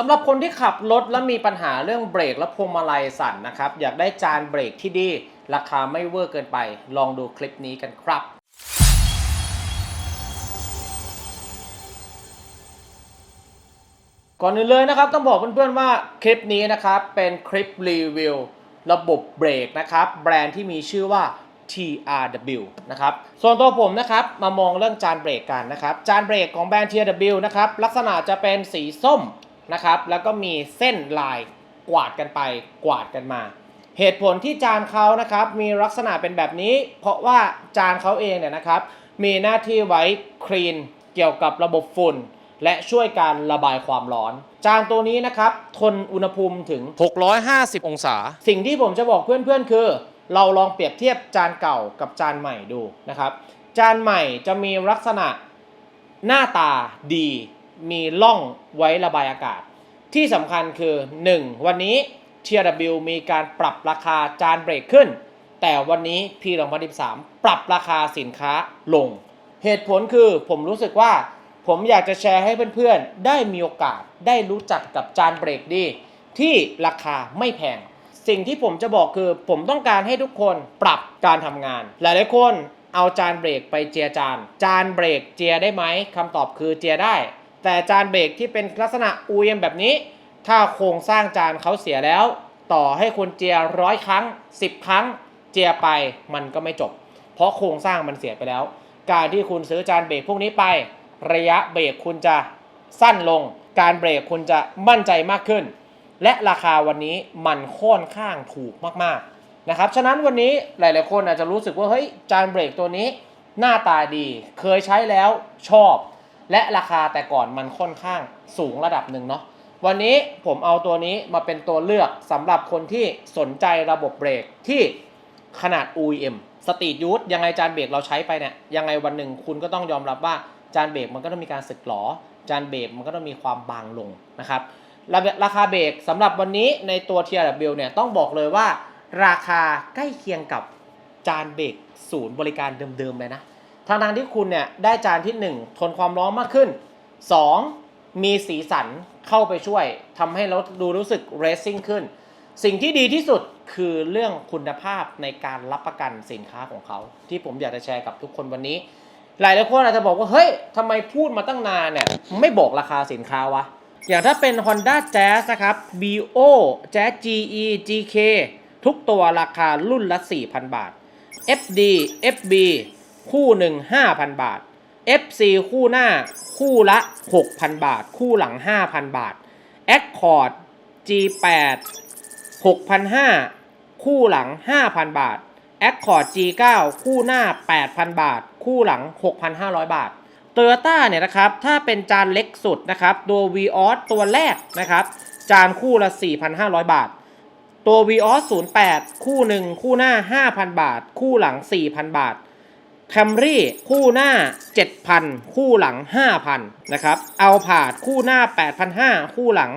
สำหรับคนที่ขับรถแล้วมีปัญหาเรื่องเบรกและพวงมาลัยสั่นนะครับ อยากได้จานเบรกที่ดี ราคาไม่เวอร์เกินไป ลองดูคลิปนี้กันครับ ก่อนอื่นเลยนะครับ ต้องบอกเพื่อนๆว่าคลิปนี้นะครับ เป็นคลิปรีวิวระบบเบรกนะครับ แบรนด์ที่มีชื่อว่า TRW นะครับ ส่วนตัวผมนะครับ มามองเรื่องจานเบรกกันนะครับ จานเบรกของแบรนด์ TRW นะครับ ลักษณะจะเป็นสีส้ม นะครับ แล้วก็มีเส้นลายกวาดกันไปกวาดกันมา เหตุผลที่จานเขานะครับมีลักษณะเป็นแบบนี้ เพราะว่าจานเขาเองเนี่ยนะครับ มีหน้าที่ไว้คลีนเกี่ยวกับระบบฝุ่น และช่วยการระบายความร้อน จานตัวนี้นะครับ ทนอุณหภูมิถึง 650 องศา สิ่งที่ผมจะบอกเพื่อนๆคือ เราลองเปรียบเทียบจานเก่ากับจานใหม่ดูนะครับ จานใหม่จะมีลักษณะหน้าตาดี มีร่องไว้ระบายอากาศ ที่สำคัญคือ 1. วันนี้ TRW มีการปรับราคาจานเบรกขึ้น แต่วันนี้ P 2013 ปรับราคาสินค้าลง เหตุผลคือผมรู้สึกว่า ผมอยากจะแชร์ให้เพื่อนๆ ได้มีโอกาสได้รู้จักกับจานเบรกดี ที่ราคาไม่แพง สิ่งที่ผมจะบอกคือ ผมต้องการให้ทุกคนปรับการทำงาน หลายๆคนเอาจานเบรกไปเจียจาน จานเบรกเจียได้ไหมคำตอบคือเจียได้ แต่จานเบรกที่เป็นลักษณะ UM แบบนี้ ถ้าโครงสร้างจานเขาเสียแล้ว ต่อให้คุณเจียร้อยครั้ง 10 ครั้ง เจียไปมันก็ไม่จบ เพราะโครงสร้างมันเสียไปแล้ว การที่คุณซื้อจานเบรกพวกนี้ไป ระยะเบรกคุณจะสั้นลง การเบรกคุณจะมั่นใจมากขึ้น และราคาวันนี้มันค่อนข้างถูกมากๆนะครับฉะนั้นวันนี้หลาย ๆ คนอาจจะรู้สึกว่าเฮ้ยจานเบรกตัวนี้หน้าตาดี เคยใช้แล้วชอบ และราคาแต่ก่อนมันค่อนข้างสูงระดับหนึ่งเนาะวันนี้ผมเอาตัวนี้มาเป็นตัวเลือกสำหรับคนที่สนใจระบบเบรกที่ขนาด OEM สตรีทยูทยังไงจานเบรกเราใช้ไปเนี่ยยังไงวันหนึ่งคุณก็ต้องยอมรับว่าจานเบรกมันก็ต้องมีการสึกหรอจานเบรกมันก็ต้องมีความบางลงนะครับราราคาเบรกสำหรับวันนี้ในตัว TRW เนี่ยต้องบอกเลยว่า ราคาใกล้เคียงกับจานเบรกศูนย์บริการเดิมๆเลยนะ ทางทางที่คุณเนี่ยได้จานที่ 1 ทนความร้อนมากขึ้น 2. มีสีสันเข้าไปช่วยทำให้เรถดูรู้สึกเรซซิ่งขึ้น สิ่งที่ดีที่สุดคือเรื่องคุณภาพในการรับประกันสินค้าของเขา ที่ผมอยากจะแชร์กับทุกคนวันนี้ หลายหลายคนอาจจะบอกว่าเฮ้ยทำไมพูดมาตั้งนานเนี่ยไม่บอกราคาสินค้าวะอย่างถ้าเป็น Honda Jazz นะครับ BO Jazz GE GK ทุกตัวราคารุ่นละ 4,000 บาท FD FB คู่หนึ่ง5,000บาท FC คู่หน้าคู่ละ 6,000 บาท คู่หลัง 5,000 บาท Accord G8 6,500 คู่หลัง 5,000 บาท Accord G9 คู่หน้า 8,000 บาท คู่หลัง 6,500 บาท Toyota เนี่ยนะครับ ถ้าเป็นจานเล็กสุดนะครับ ตัว Vios ตัวแรกนะครับ จานคู่ละ 4,500 บาท ตัว Vios 08 คู่หนึ่งคู่หน้า 5,000 บาท คู่หลัง 4,000 บาท Camry คู่หน้า 7,000 คู่หลัง 5,000 นะครับเอาผาดคู่หน้า 8,500 คู่หลัง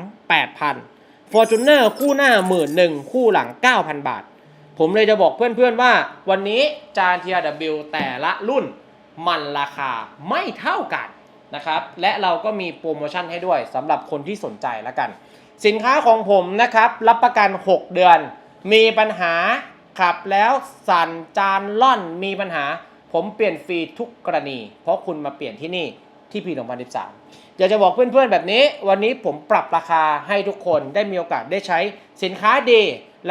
8,000 Fortuner คู่หน้า 11,000 คู่หลัง 9,000 บาท ผมเลยจะบอกเพื่อนๆว่าวันนี้จาน TRW แต่ละรุ่นมันราคาไม่เท่ากันนะครับ และเราก็มีโปรโมชั่นให้ด้วยสำหรับคนที่สนใจแล้วกัน สินค้าของผมนะครับ รับประกัน 6 เดือน มีปัญหาขับแล้วสั่นจานล่อนมีปัญหา ผมเปลี่ยนฟรีทุกกรณี เพราะคุณมาเปลี่ยนที่นี่ที่ปี 2013 อยากจะบอกเพื่อนๆแบบนี้ วันนี้ผมปรับราคาให้ทุกคนได้มีโอกาสได้ใช้สินค้าดี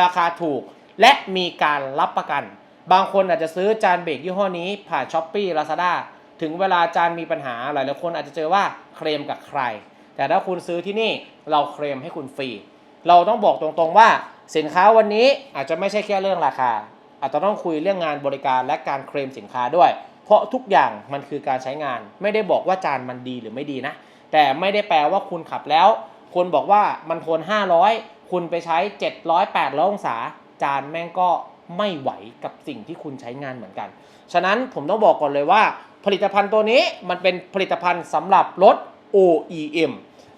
ราคาถูก และมีการรับประกัน บางคนอาจจะซื้อจานเบรกยี่ห้อนี้ผ่านช้อปปี้ลาซาด้าถึงเวลาจานมีปัญหาหลายๆคนอาจจะเจอว่าเคลมกับใคร แต่ถ้าคุณซื้อที่นี่เราเคลมให้คุณฟรี เราต้องบอกตรงๆว่าสินค้าวันนี้อาจจะไม่ใช่แค่เรื่องราคา อาจจะต้องคุยเรื่องงานบริการและการเคลมสินค้าด้วย เพราะทุกอย่างมันคือการใช้งาน ไม่ได้บอกว่าจานมันดีหรือไม่ดีนะ แต่ไม่ได้แปลว่าคุณขับแล้วคุณบอกว่ามันทน 500 คุณไปใช้ 700 800องศา จานแม่งก็ไม่ไหวกับสิ่งที่คุณใช้งานเหมือนกัน ฉะนั้นผมต้องบอกก่อนเลยว่า ผลิตภัณฑ์ตัวนี้มันเป็นผลิตภัณฑ์สำหรับรถ OEM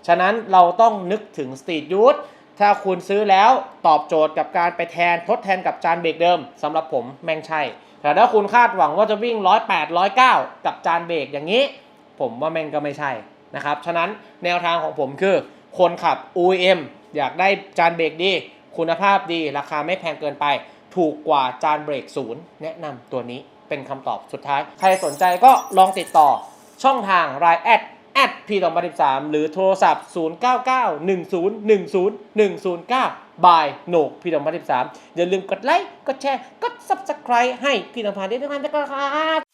ฉะนั้นเราต้องนึกถึง Street Youth ถ้าคุณซื้อแล้วตอบโจทย์กับการไปแทนทดแทนกับจานเบรกเดิมสำหรับผมแม่งใช่ แต่ถ้าคุณคาดหวังว่าจะวิ่ง 108 109 กับจานเบรกอย่างนี้ ผมว่าแม่งก็ไม่ใช่นะครับ ฉะนั้นแนวทางของผมคือ คนขับ OEM อยากได้จานเบรกดี คุณภาพดี ราคาไม่แพงเกินไป ถูกกว่าจานเบรกศูนย์แนะนำตัวนี้เป็นคำตอบสุดท้าย ใครสนใจก็ลองติดต่อช่องทาง r ายแอด แอดพีสองพันสิบสามหรือโทรศัพท์ศูนย์เก้าเก้าหนึ่งศูนย์หนึ่งศูนย์หนึ่งศูนย์เก้าบายโหนกพี่สองพันสิบสามอย่าลืมกดไลค์ กดแชร์ กดซับสไครต์ให้พี่สองพันสิบสามนะครับ